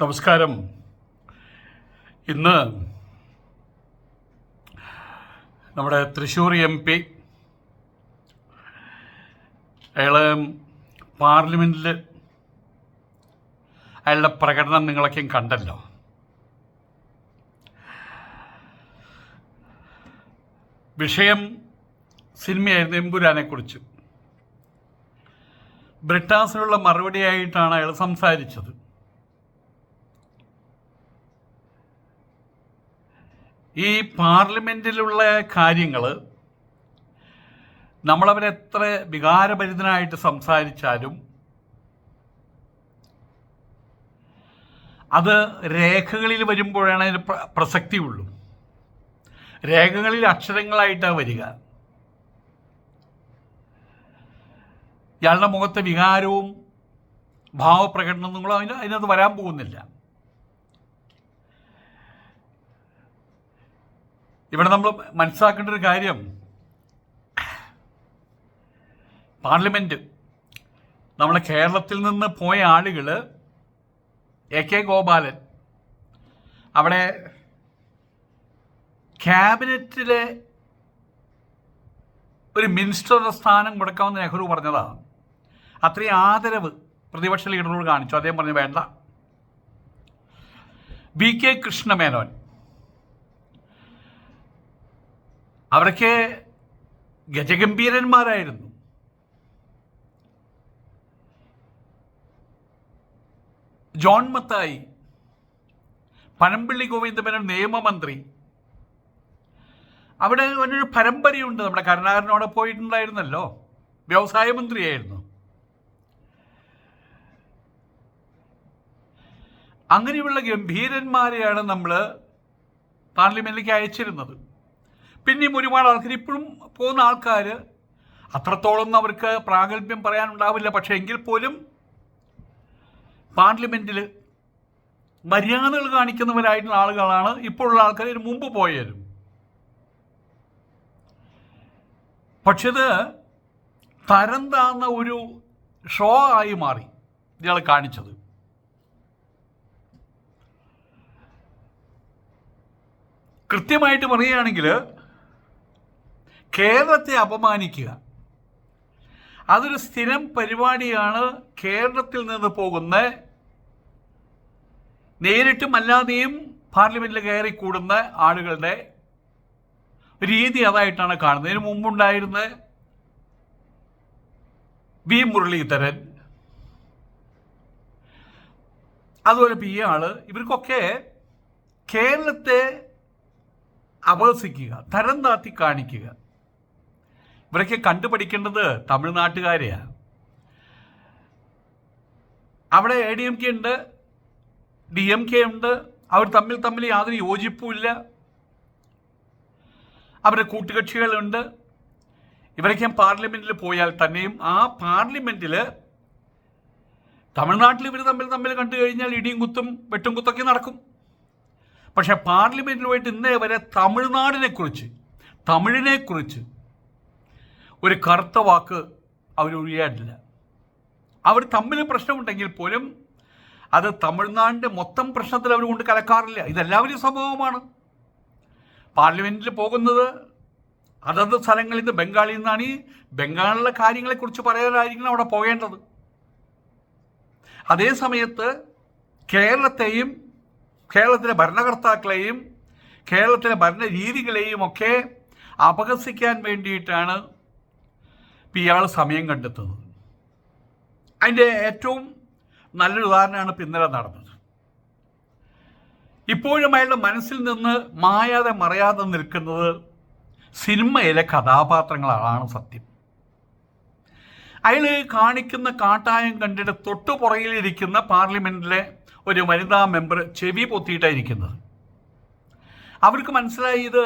നമസ്കാരം. ഇന്ന് നമ്മുടെ തൃശ്ശൂർ എം പി അയാൾ പാർലമെന്റിൽ അയാളുടെ പ്രകടനം നിങ്ങളൊക്കെയും കണ്ടല്ലോ. വിഷയം സിനിമയായിരുന്നു എമ്പുരാനെക്കുറിച്ച് ബ്രിട്ടാസിനുള്ള മറുപടിയായിട്ടാണ് അയാൾ സംസാരിച്ചത്. ഈ പാർലമെന്റിലുള്ള കാര്യങ്ങൾ നമ്മളവരെത്ര വികാരഭരിതനായിട്ട് സംസാരിച്ചാലും അത് രേഖകളിൽ വരുമ്പോഴാണ് അതിന് പ്ര- പ്രസക്തിയുള്ളൂ രേഖകളിൽ അക്ഷരങ്ങളായിട്ടാണ് വരിക. ഇയാളുടെ മുഖത്തെ വികാരവും ഭാവപ്രകടനങ്ങളും അതിന് അതിനകത്ത് വരാൻ പോകുന്നില്ല. ഇവിടെ നമ്മൾ മനസ്സിലാക്കേണ്ട ഒരു കാര്യം. പാർലമെന്റ് നമ്മളെ കേരളത്തിൽ നിന്ന് പോയ ആളുകൾ എ കെ ഗോപാലൻ. അവിടെ ക്യാബിനറ്റിലെ ഒരു മിനിസ്റ്ററുടെ സ്ഥാനം കൊടുക്കാമെന്ന് നെഹ്റു പറഞ്ഞതാണ്. അത്രയും ആദരവ് പ്രതിപക്ഷ ലീഡറോട് കാണിച്ചു. അദ്ദേഹം പറഞ്ഞു വേണ്ട. B K Krishna Menon. അവരൊക്കെ ഗജഗംഭീരന്മാരായിരുന്നു. ജോൺ മത്തായി പനമ്പിള്ളി ഗോവിന്ദമേനോൻ നിയമമന്ത്രി. അവിടെ ഒരു പരമ്പരയുണ്ട് നമ്മുടെ കരുണാകരനോടെ പോയിട്ടുണ്ടായിരുന്നല്ലോ. വ്യവസായ മന്ത്രിയായിരുന്നു. അങ്ങനെയുള്ള ഗംഭീരന്മാരെയാണ് നമ്മൾ പാർലമെന്റിലേക്ക് അയച്ചിരുന്നത്. പിന്നെയും ഒരുപാട് ആൾക്കാർ ഇപ്പോഴും പോകുന്ന ആൾക്കാർ അത്രത്തോളം അവർക്ക് പ്രാഗൽഭ്യം പറയാനുണ്ടാവില്ല. പക്ഷേ എങ്കിൽ പോലും പാർലമെന്റിൽ മര്യാദകൾ കാണിക്കുന്നവരായിട്ടുള്ള ആളുകളാണ് ഇപ്പോഴുള്ള ആൾക്കാർ ഇതിന് മുമ്പ് പോയവരും പക്ഷെ ഇത് തരം താന്ന ഒരു ഷോ ആയി മാറി ഇയാൾ കാണിച്ചത്. കൃത്യമായിട്ട് പറയുകയാണെങ്കിൽ കേരളത്തെ അപമാനിക്കുക. അതൊരു സ്ഥിരം പരിപാടിയാണ് കേരളത്തിൽ നിന്ന് പോകുന്ന നേരിട്ടും അല്ലാതെയും പാർലമെന്റിൽ കയറി കൂടുന്ന ആളുകളുടെ രീതി അതായിട്ടാണ് കാണുന്നത്. ഇതിനു മുമ്പുണ്ടായിരുന്ന വി മുരളീധരൻ അതുപോലെ പി ആൾ ഇവർക്കൊക്കെ കേരളത്തെ അപഹസിക്കുക തരം താത്തി കാണിക്കുക. ഇവരൊക്കെ കണ്ടുപഠിക്കേണ്ടത് തമിഴ്നാട്ടുകാരെയാണ് അവിടെ എ ഡി എം കെ ഉണ്ട് ഡി എം കെ ഉണ്ട്. അവർ തമ്മിൽ തമ്മിൽ യാതൊരു യോജിപ്പുമില്ല. അവരുടെ കൂട്ടുകക്ഷികളുണ്ട്. ഇവരൊക്കെ പാർലമെന്റിൽ പോയാൽ തന്നെയും ആ പാർലമെന്റിൽ തമിഴ്നാട്ടിൽ ഇവർ തമ്മിൽ തമ്മിൽ കണ്ടു കഴിഞ്ഞാൽ ഇടിയും കുത്തും വെട്ടും കുത്തൊക്കെ നടക്കും. പക്ഷെ പാർലമെന്റിൽ പോയിട്ട് ഇന്നേ വരെ തമിഴിനെ കുറിച്ച് ഒരു കറുത്ത വാക്ക് അവർ ഒഴിയാറില്ല. അവർ തമ്മിൽ പ്രശ്നമുണ്ടെങ്കിൽ പോലും അത് തമിഴ്നാടിന്റെ മൊത്തം പ്രശ്നത്തിൽ അവർ കൊണ്ട് കലക്കാറില്ല. ഇതെല്ലാവരും സംഭവമാണ്. പാർലമെന്റിൽ പോകുന്നത് അതത് സ്ഥലങ്ങളിൽ നിന്ന് ബംഗാളിൽ നിന്നാണ് ഈ ബംഗാളിലെ കാര്യങ്ങളെക്കുറിച്ച് പറയാനായിരിക്കണം അവിടെ പോകേണ്ടത്. അതേ സമയത്ത് കേരളത്തെയും കേരളത്തിലെ ഭരണകർത്താക്കളെയും കേരളത്തിലെ ഭരണരീതികളെയും ഒക്കെ അപഹസിക്കാൻ വേണ്ടിയിട്ടാണ് ഇയാൾ സമയം കണ്ടെത്തുന്നത് അതിന്റെ ഏറ്റവും നല്ലൊരു ഉദാഹരണമാണ് പിന്നലെ നടന്നത്. ഇപ്പോഴും അയാളുടെ മനസ്സിൽ നിന്ന് മായാതെ മറയാതെ നിൽക്കുന്നത് സിനിമയിലെ കഥാപാത്രങ്ങളാണ് സത്യം. അയാൾ കാണിക്കുന്ന കാട്ടായം കണ്ടിട്ട് തൊട്ടു പുറകിലിരിക്കുന്ന പാർലമെന്റിലെ ഒരു വനിതാ മെമ്പർ ചെവി പൊത്തിയിട്ടായിരിക്കുന്നത് അവർക്ക് മനസ്സിലായി ഇത്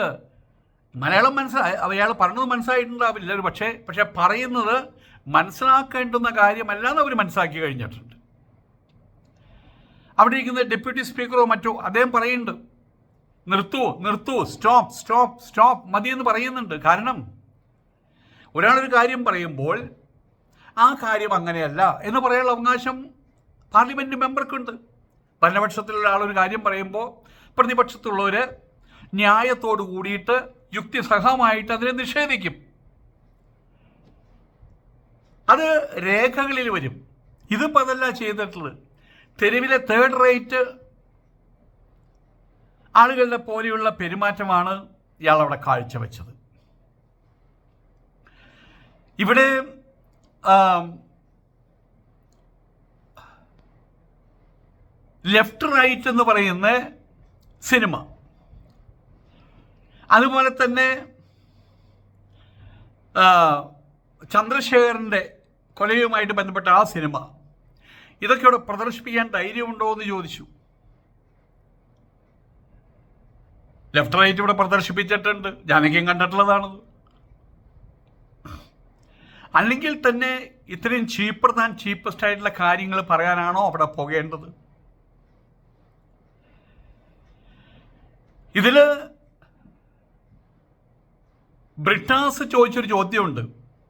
മലയാളം മനസ്സിലായി അയാൾ പറഞ്ഞത് മനസ്സിലായിട്ടുണ്ടാവില്ല. ഒരു പക്ഷേ പക്ഷെ പറയുന്നത് മനസ്സിലാക്കേണ്ടുന്ന കാര്യമല്ല എന്ന് അവർ മനസ്സിലാക്കി കഴിഞ്ഞിട്ടുണ്ട്. അവിടെ ഇരിക്കുന്ന ഡെപ്യൂട്ടി സ്പീക്കറോ മറ്റോ അദ്ദേഹം പറയുന്നുണ്ട് നിർത്തൂ നിർത്തൂ സ്റ്റോപ്പ് സ്റ്റോപ്പ് സ്റ്റോപ്പ് മതി എന്ന് പറയുന്നുണ്ട്. കാരണം ഒരാളൊരു കാര്യം പറയുമ്പോൾ ആ കാര്യം അങ്ങനെയല്ല എന്ന് പറയാനുള്ള അവകാശം പാർലമെന്റ് മെമ്പർക്കുണ്ട്. ഭരണപക്ഷത്തിലുള്ള ആളൊരു കാര്യം പറയുമ്പോൾ പ്രതിപക്ഷത്തുള്ളവർ ന്യായത്തോട് കൂടിയിട്ട് യുക്തിസഹമായിട്ട് അതിനെ നിഷേധിക്കും. അത് രേഖകളിൽ വരും. ഇതിപ്പോൾ അതല്ല ചെയ്തിട്ടുള്ളത്. തെരുവിലെ തേർഡ് റേറ്റ് ആളുകളുടെ പോലെയുള്ള പെരുമാറ്റമാണ് ഇയാൾ അവിടെ കാഴ്ചവെച്ചത്. ഇവിടെ ലെഫ്റ്റ് റൈറ്റ് എന്ന് പറയുന്ന സിനിമ. അതുപോലെ തന്നെ ചന്ദ്രശേഖരന്റെ കൊലയുമായിട്ട് ബന്ധപ്പെട്ട ആ സിനിമ ഇതൊക്കെ ഇവിടെ പ്രദർശിപ്പിക്കാൻ ധൈര്യമുണ്ടോ എന്ന് ചോദിച്ചു. ലെഫ്റ്റ് റൈറ്റ് ഇവിടെ പ്രദർശിപ്പിച്ചിട്ടുണ്ട്. ജാനകിയും കണ്ടിട്ടുള്ളതാണത്. അല്ലെങ്കിൽ തന്നെ ഇത്രയും ചീപ്പർ താൻ ചീപ്പസ്റ്റ് ആയിട്ടുള്ള കാര്യങ്ങൾ പറയാനാണോ അവിടെ പോകേണ്ടത്? ഇതിൽ ബ്രിട്ടാസ് ചോദിച്ചൊരു ചോദ്യമുണ്ട്.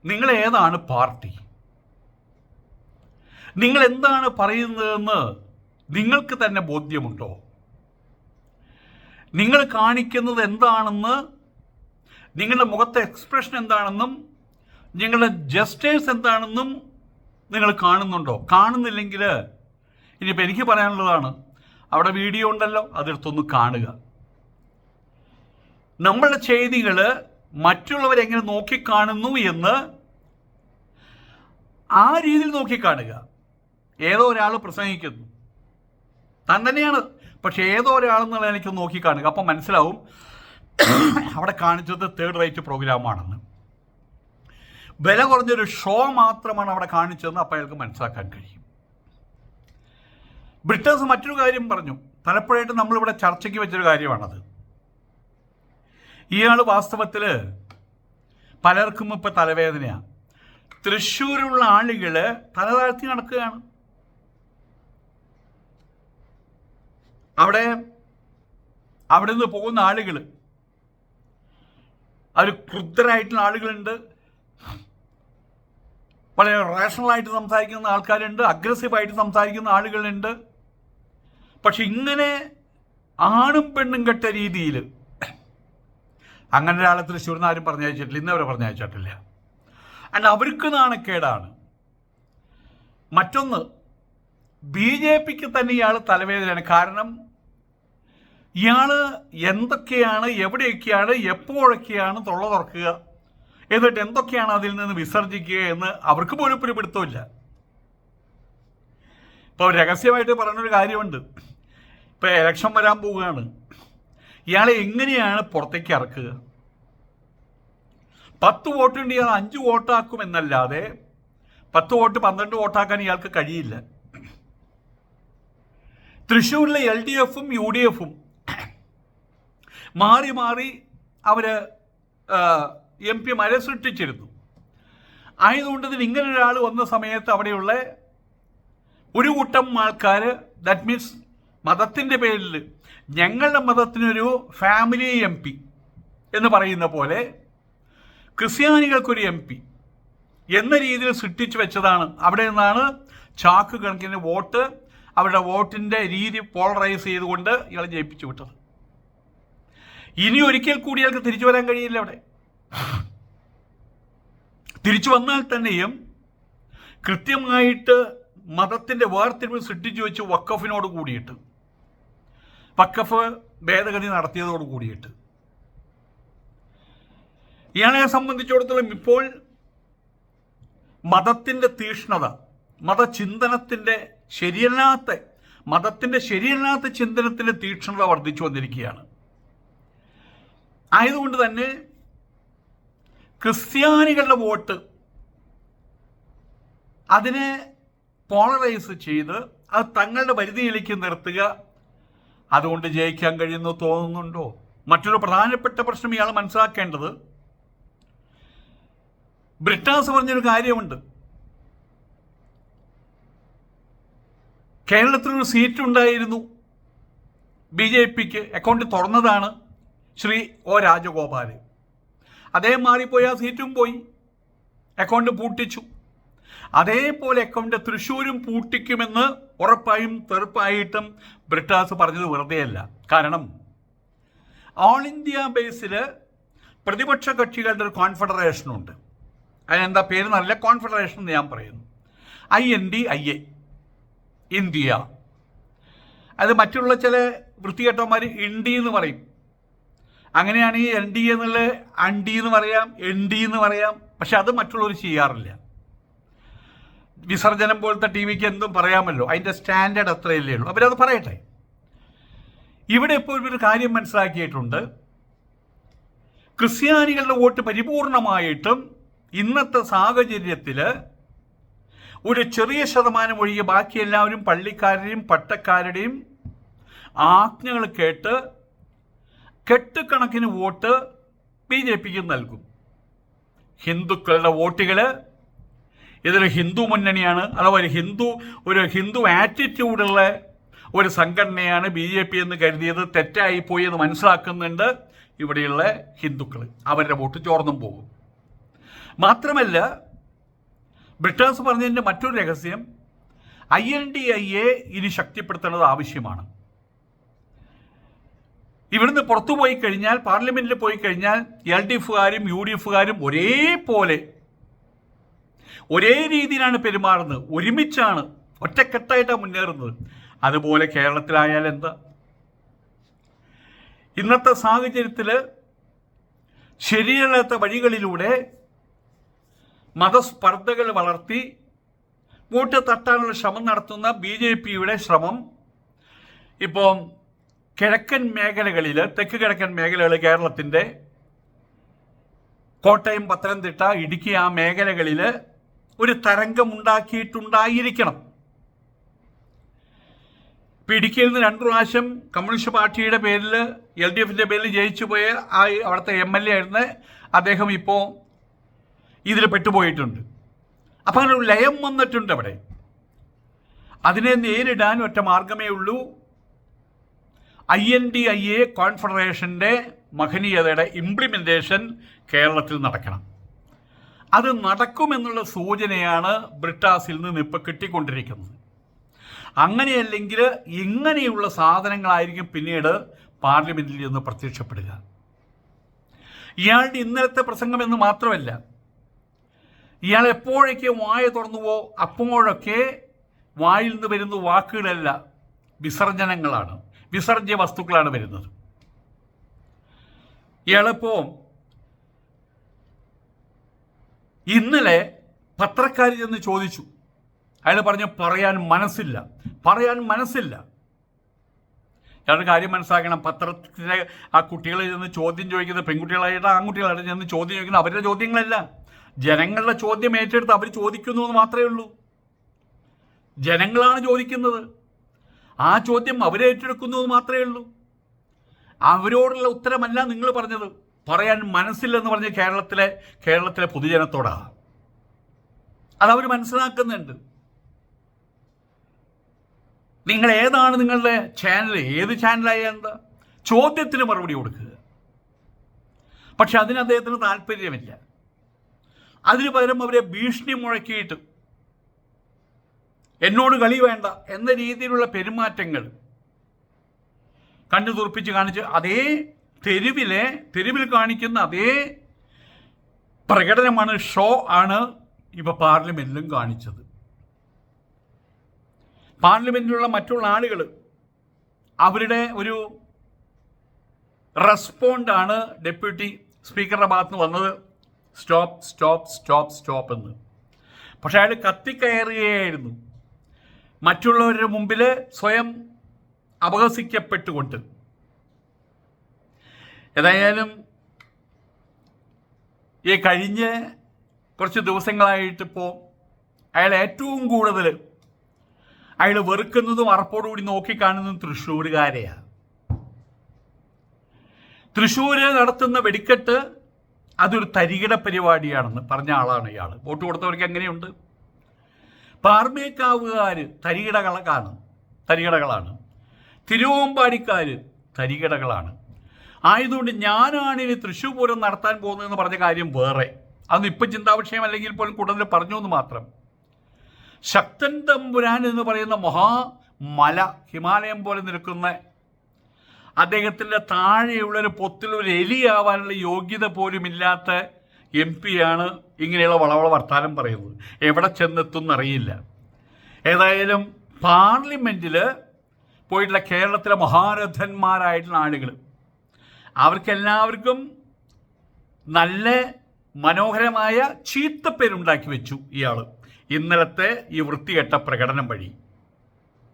നിങ്ങൾ ഏതാണ് പാർട്ടി? നിങ്ങൾ എന്താണ് പറയുന്നതെന്ന് നിങ്ങൾക്ക് തന്നെ ബോധ്യമുണ്ടോ? നിങ്ങൾ കാണിക്കുന്നത് എന്താണെന്ന് നിങ്ങളുടെ മുഖത്തെ എക്സ്പ്രഷൻ എന്താണെന്നും നിങ്ങളുടെ ജസ്റ്റേഴ്സ് എന്താണെന്നും നിങ്ങൾ കാണുന്നുണ്ടോ? കാണുന്നില്ലെങ്കിൽ ഇനിയിപ്പോൾ എനിക്ക് പറയാനുള്ളതാണ് അവിടെ വീഡിയോ ഉണ്ടല്ലോ അതെടുത്തൊന്ന് കാണുക. നമ്മളുടെ ചെയ്തികൾ മറ്റുള്ളവരെങ്ങനെ നോക്കിക്കാണുന്നു എന്ന് ആ രീതിയിൽ നോക്കിക്കാണുക. ഏതോ ഒരാൾ പ്രസംഗിക്കുന്നു. താൻ തന്നെയാണ്. പക്ഷെ ഏതോ ഒരാളെന്നുള്ള എനിക്ക് നോക്കിക്കാണുക. അപ്പം മനസ്സിലാവും അവിടെ കാണിച്ചത് തേർഡ് റേറ്റ് പ്രോഗ്രാമാണെന്ന് വില കുറഞ്ഞൊരു ഷോ മാത്രമാണ് അവിടെ കാണിച്ചതെന്ന് അപ്പം അയാൾക്ക് മനസ്സിലാക്കാൻ കഴിയും. ബ്രിട്ടേഴ്സ് മറ്റൊരു കാര്യം പറഞ്ഞു. പലപ്പോഴായിട്ട് നമ്മളിവിടെ ചർച്ചയ്ക്ക് വെച്ചൊരു കാര്യമാണത്. ഇയാൾ വാസ്തവത്തിൽ പലർക്കും ഇപ്പം തലവേദനയാണ് തൃശ്ശൂരുള്ള ആളുകൾ തല താഴ്ത്തി നടക്കുകയാണ്. അവിടെ അവിടെ നിന്ന് പോകുന്ന ആളുകൾ അവർ ക്രുദ്ധരായിട്ടുള്ള ആളുകളുണ്ട്. വളരെ റേഷണലായിട്ട് സംസാരിക്കുന്ന ആൾക്കാരുണ്ട് അഗ്രസീവായിട്ട് സംസാരിക്കുന്ന ആളുകളുണ്ട്. പക്ഷെ ഇങ്ങനെ ആണും പെണ്ണും കെട്ട രീതിയിൽ അങ്ങനെ ഒരാളെ തൃശ്ശൂരിൽ നിന്ന് ആരും പറഞ്ഞയച്ചിട്ടില്ല ഇന്നവരെ പറഞ്ഞയച്ചിട്ടില്ല. അല്ല അവർക്ക് നാണക്കേടാണ് മറ്റൊന്ന് ബി ജെ പിക്ക് തന്നെ ഇയാൾ തലവേദനയാണ്. കാരണം ഇയാൾ എന്തൊക്കെയാണ് എവിടെയൊക്കെയാണ് എപ്പോഴൊക്കെയാണ് തൊള്ള തുറക്കുക എന്നിട്ട് എന്തൊക്കെയാണ് അതിൽ നിന്ന് വിസർജിക്കുക എന്ന് അവർക്ക് പോലും ഒരു പിടുത്തമില്ല ഇപ്പോൾ രഹസ്യമായിട്ട് പറഞ്ഞൊരു കാര്യമുണ്ട്. ഇപ്പോൾ ഇലക്ഷൻ വരാൻ പോവുകയാണ്. ഇയാളെ എങ്ങനെയാണ് പുറത്തേക്ക് ഇറക്കുക? പത്ത് വോട്ടുണ്ട് ഇയാൾ അഞ്ച് വോട്ടാക്കും എന്നല്ലാതെ പത്ത് വോട്ട് പന്ത്രണ്ട് വോട്ടാക്കാൻ ഇയാൾക്ക് കഴിയില്ല. തൃശ്ശൂരിലെ എൽ ഡി എഫും യു ഡി എഫും മാറി മാറി അവർ എം പിമാരെ സൃഷ്ടിച്ചിരുന്നു. ആയതുകൊണ്ട് തന്നെ ഇങ്ങനെ ഒരാൾ വന്ന സമയത്ത് അവിടെയുള്ള ഒരു കൂട്ടം ആൾക്കാർ ദാറ്റ് മീൻസ് മതത്തിന്റെ പേരിൽ ഞങ്ങളുടെ മതത്തിനൊരു ഫാമിലി എം പി എന്ന് പറയുന്ന പോലെ ക്രിസ്ത്യാനികൾക്കൊരു എം പി എന്ന രീതിയിൽ സൃഷ്ടിച്ചു വെച്ചതാണ്. അവിടെ നിന്നാണ് ചാക്ക് കണക്കിന് വോട്ട് അവരുടെ വോട്ടിന്റെ രീതി പോളറൈസ് ചെയ്തുകൊണ്ട് ഇയാൾ ജയിപ്പിച്ചു വിട്ടത്. ഇനി ഒരിക്കൽ കൂടി ഇയാൾക്ക് തിരിച്ചു വരാൻ കഴിയില്ല അവിടെ. തിരിച്ചു വന്നാൽ തന്നെയും കൃത്യമായിട്ട് മതത്തിന്റെ വേർതിരിവ് സൃഷ്ടിച്ചു വെച്ച് വക്കഫിനോട് കൂടിയിട്ട് വക്കഫ് ഭേദഗതി നടത്തിയതോട് കൂടിയിട്ട്. ഇയാളെ സംബന്ധിച്ചിടത്തോളം ഇപ്പോൾ മതത്തിന്റെ തീഷ്ണത മതചിന്തനത്തിന്റെ ശരിയല്ലാത്ത മതത്തിന്റെ ശരിയല്ലാത്ത ചിന്തനത്തിന്റെ തീക്ഷ്ണത വർദ്ധിച്ചു വന്നിരിക്കുകയാണ്. ആയതുകൊണ്ട് തന്നെ ക്രിസ്ത്യാനികളുടെ വോട്ട് അതിനെ പോളറൈസ് ചെയ്ത് അത് തങ്ങളുടെ പരിധിയിലേക്ക് നിർത്തുക അതുകൊണ്ട് ജയിക്കാൻ കഴിയുന്നു തോന്നുന്നുണ്ടോ? മറ്റൊരു പ്രധാനപ്പെട്ട പ്രശ്നം ഇയാൾ മനസ്സിലാക്കേണ്ടത് ബ്രിട്ടാസ് പറഞ്ഞൊരു കാര്യമുണ്ട്. കേരളത്തിലൊരു സീറ്റ് ഉണ്ടായിരുന്നു. ബി ജെ പിക്ക് അക്കൗണ്ട് തുറന്നതാണ് ശ്രീ ഒ രാജഗോപാൽ അദ്ദേഹം മാറിപ്പോയി ആ സീറ്റും പോയി. അക്കൗണ്ട് പൂട്ടിച്ചു. അതേപോലെ അക്കൗണ്ട് തൃശ്ശൂരും പൂട്ടിക്കുമെന്ന് ഉറപ്പായും തെറുപ്പായിട്ടും ബ്രിട്ടാസ് പറഞ്ഞത് വെറുതെയല്ല. കാരണം ഓൾ ഇന്ത്യ ബേസിൽ പ്രതിപക്ഷ കക്ഷികളുടെ ഒരു കോൺഫെഡറേഷനുണ്ട് അതിനെന്താ പേര് നല്ല കോൺഫെഡറേഷൻ എന്ന് ഞാൻ പറയുന്നു. I N D I A India. അത് മറ്റുള്ള ചില വൃത്തികെട്ടന്മാർ ഇൻഡി എന്ന് പറയും. അങ്ങനെയാണെങ്കിൽ എൻ ഡി എന്നുള്ള അണ്ടി എന്ന് പറയാം എൻ ഡി എന്ന് പറയാം. പക്ഷെ അത് മറ്റുള്ളവർ ചെയ്യാറില്ല. വിസർജനം പോലത്തെ ടി വിക്ക് എന്തും പറയാമല്ലോ. അതിന്റെ സ്റ്റാൻഡേർഡ് അത്രയല്ലേ ഉള്ളൂ. അവരത് പറയട്ടെ. ഇവിടെ ഇപ്പോൾ ഒരു കാര്യം മനസ്സിലാക്കിയിട്ടുണ്ട്. ക്രിസ്ത്യാനികളുടെ വോട്ട് പരിപൂർണമായിട്ടും ഇന്നത്തെ സാഹചര്യത്തിൽ ഒരു ചെറിയ ശതമാനം ഒഴികെ ബാക്കി എല്ലാവരും പള്ളിക്കാരുടെയും പട്ടക്കാരുടെയും ആജ്ഞകൾ കേട്ട് കെട്ടുകണക്കിന് വോട്ട് ബി ജെ പിക്ക് നൽകും. ഹിന്ദുക്കളുടെ വോട്ടുകൾ ഇതൊരു ഹിന്ദു മുന്നണിയാണ് അഥവാ ഒരു ഹിന്ദു ഒരു ഹിന്ദു ആറ്റിറ്റ്യൂഡുള്ള ഒരു സംഘടനയാണ് ബി ജെ പി എന്ന് കരുതിയത്. തെറ്റായി പോയി എന്ന് മനസ്സിലാക്കുന്നുണ്ട് ഇവിടെയുള്ള ഹിന്ദുക്കൾ അവരുടെ വോട്ട് ചോർന്നും പോകും. മാത്രമല്ല ബ്രിട്ടേഴ്സ് പറഞ്ഞതിന്റെ മറ്റൊരു രഹസ്യം I N D I A ഇനി ശക്തിപ്പെടുത്തേണ്ടത് ആവശ്യമാണ്. ഇവിടുന്ന് പുറത്തു പോയി കഴിഞ്ഞാൽ പാർലമെന്റിൽ പോയി കഴിഞ്ഞാൽ എൽ ഡി എഫുകാരും യു ഡി എഫുകാരും ഒരേപോലെ ഒരേ രീതിയിലാണ് പെരുമാറുന്നത്. ഒരുമിച്ചാണ്. ഒറ്റക്കെട്ടായിട്ടാണ് മുന്നേറുന്നത്. അതുപോലെ കേരളത്തിലായാൽ എന്താ? ഇന്നത്തെ സാഹചര്യത്തിൽ ശരിയല്ലാത്ത വഴികളിലൂടെ മതസ്പർദ്ധകൾ വളർത്തി വോട്ട് തട്ടാനുള്ള ശ്രമം നടത്തുന്ന ബി ജെ പിയുടെ ശ്രമം ഇപ്പോൾ കിഴക്കൻ മേഖലകളിൽ തെക്ക് കിഴക്കൻ മേഖലകൾ കേരളത്തിന്റെ കോട്ടയം പത്തനംതിട്ട ഇടുക്കി ആ മേഖലകളിൽ ഒരു തരംഗമുണ്ടാക്കിയിട്ടുണ്ടായിരിക്കണം. ഡി ഇടുക്കിയിൽ നിന്ന് രണ്ടു പ്രാവശ്യം കമ്മ്യൂണിസ്റ്റ് പാർട്ടിയുടെ പേരിൽ എൽ ഡി എഫിന്റെ പേരിൽ ജയിച്ചു പോയ ആ അവിടുത്തെ എം എൽ എ ആയിരുന്ന അദ്ദേഹം ഇപ്പോൾ ഇതിൽ പെട്ടുപോയിട്ടുണ്ട്. അപ്പോൾ അങ്ങനെ ഒരു ലയം വന്നിട്ടുണ്ട് അവിടെ. അതിനെ നേരിടാൻ ഒറ്റ മാർഗമേ ഉള്ളൂ. I N D I A കോൺഫെഡറേഷന്റെ മഹനീയതയുടെ ഇംപ്ലിമെന്റേഷൻ കേരളത്തിൽ നടക്കണം. അത് നടക്കുമെന്നുള്ള സൂചനയാണ് ബ്രിട്ടാസിൽ നിന്ന് ഇപ്പോൾ കിട്ടിക്കൊണ്ടിരിക്കുന്നത്. അങ്ങനെയല്ലെങ്കിൽ ഇങ്ങനെയുള്ള സാധനങ്ങളായിരിക്കും പിന്നീട് പാർലമെന്റിൽ നിന്ന് പ്രത്യക്ഷപ്പെടുക. ഇയാളുടെ ഇന്നലത്തെ പ്രസംഗം എന്ന് മാത്രമല്ല ഇയാൾ എപ്പോഴൊക്കെ വായ തുറന്നുവോ അപ്പോഴൊക്കെ വായിൽ നിന്ന് വരുന്ന വാക്കുകളല്ല വിസർജനങ്ങളാണ് വിസർജ്യ വസ്തുക്കളാണ് വരുന്നത്. ഇയാളിപ്പോ ഇന്നലെ പത്രക്കാരി ചെന്ന് ചോദിച്ചു. അയാൾ പറഞ്ഞു പറയാൻ മനസ്സില്ല. പറയാൻ മനസ്സില്ല. അയാളുടെ കാര്യം മനസ്സിലാക്കണം. പത്രത്തിലെ ആ കുട്ടികളെ ചെന്ന് ചോദ്യം ചോദിക്കുന്നത് പെൺകുട്ടികളായിട്ട് ആൺകുട്ടികളായിട്ട് ചെന്ന് ചോദ്യം ചോദിക്കുന്നത് അവരുടെ ചോദ്യങ്ങളല്ല. ജനങ്ങളുടെ ചോദ്യം ഏറ്റെടുത്ത് അവർ ചോദിക്കുന്നു എന്ന് മാത്രമേ ഉള്ളൂ. ജനങ്ങളാണ് ചോദിക്കുന്നത്. ആ ചോദ്യം അവരേറ്റെടുക്കുന്നു എന്ന് മാത്രമേ ഉള്ളൂ. അവരോടുള്ള ഉത്തരമല്ല നിങ്ങൾ പറഞ്ഞത്. പറയാൻ മനസ്സില്ലെന്ന് പറഞ്ഞ് കേരളത്തിലെ കേരളത്തിലെ പൊതുജനത്തോടാ. അതവർ മനസ്സിലാക്കുന്നുണ്ട്. നിങ്ങൾ ഏതാണ് നിങ്ങളുടെ ചാനൽ ഏത് ചാനലായ എന്താ? ചോദ്യത്തിന് മറുപടി കൊടുക്കുക. പക്ഷെ അതിന് അദ്ദേഹത്തിന് താല്പര്യമില്ല. അതിന് പകരം അവരെ ഭീഷണി മുഴക്കിയിട്ട് എന്നോട് കളി വേണ്ട എന്ന രീതിയിലുള്ള പെരുമാറ്റങ്ങൾ കണ്ണു തുറപ്പിച്ച് കാണിച്ച് അതേ തെരുവിലെ തെരുവിൽ കാണിക്കുന്ന അതേ പ്രകടനമാണ് ഷോ ആണ് ഇപ്പോൾ പാർലമെന്റിലും കാണിച്ചത്. പാർലമെന്റിലുള്ള മറ്റുള്ള ആളുകൾ അവരുടെ ഒരു റെസ്പോണ്ടാണ് ഡെപ്യൂട്ടി സ്പീക്കറുടെ ഭാഗത്ത് നിന്ന് വന്നത്. സ്റ്റോപ്പ് സ്റ്റോപ്പ് സ്റ്റോപ്പ് സ്റ്റോപ്പ് എന്ന്. പക്ഷെ അയാൾ കത്തിക്കയറുകയായിരുന്നു. മറ്റുള്ളവരുടെ മുമ്പിൽ സ്വയം അപഹസിക്കപ്പെട്ടുകൊണ്ട്. ഏതായാലും ഈ കഴിഞ്ഞ കുറച്ച് ദിവസങ്ങളായിട്ടിപ്പോൾ അയാൾ ഏറ്റവും കൂടുതൽ അയാൾ വെറുക്കുന്നതും അറപ്പോടുകൂടി നോക്കിക്കാണുന്നതും തൃശ്ശൂരുകാരെയാണ് തൃശ്ശൂര് നടത്തുന്ന വെടിക്കെട്ട് അതൊരു തരികിട പരിപാടിയാണെന്ന് പറഞ്ഞ ആളാണ് ഇയാൾ വോട്ട് കൊടുത്തവർക്ക് എങ്ങനെയുണ്ട്? പാർമേക്കാവുകാർ തരികിടകളാണ് തരികിടകളാണ്. തിരുവമ്പാടിക്കാർ തരികിടകളാണ്. ആയതുകൊണ്ട് ഞാനാണ് ഇനി തൃശ്ശൂർ പൂരം നടത്താൻ പോകുന്നതെന്ന് പറഞ്ഞ കാര്യം വേറെ. അതൊന്നും ഇപ്പം ചിന്താവിഷയം അല്ലെങ്കിൽ പോലും കൂടുതൽ പറഞ്ഞു എന്ന് മാത്രം. ശക്തൻ തമ്പുരാൻ എന്ന് പറയുന്ന മഹാമല ഹിമാലയം പോലെ നിൽക്കുന്ന അദ്ദേഹത്തിന്റെ താഴെയുള്ളൊരു പൊത്തിൽ ഒരു എലിയാവാനുള്ള യോഗ്യത പോലും ഇല്ലാത്ത എം പിയാണ് ഇങ്ങനെയുള്ള വളവള വർത്താനം പറയുന്നത്. എവിടെ ചെന്നെത്തും എന്നറിയില്ല ഏതായാലും പാർലമെന്റിൽ പോയിട്ടുള്ള കേരളത്തിലെ മഹാരഥന്മാരായിട്ടുള്ള ആളുകൾ അവർക്കെല്ലാവർക്കും നല്ല മനോഹരമായ ചീത്തപ്പേരുണ്ടാക്കി വെച്ചു ഇയാൾ ഇന്നലത്തെ ഈ വൃത്തികെട്ട പ്രകടനം വഴി.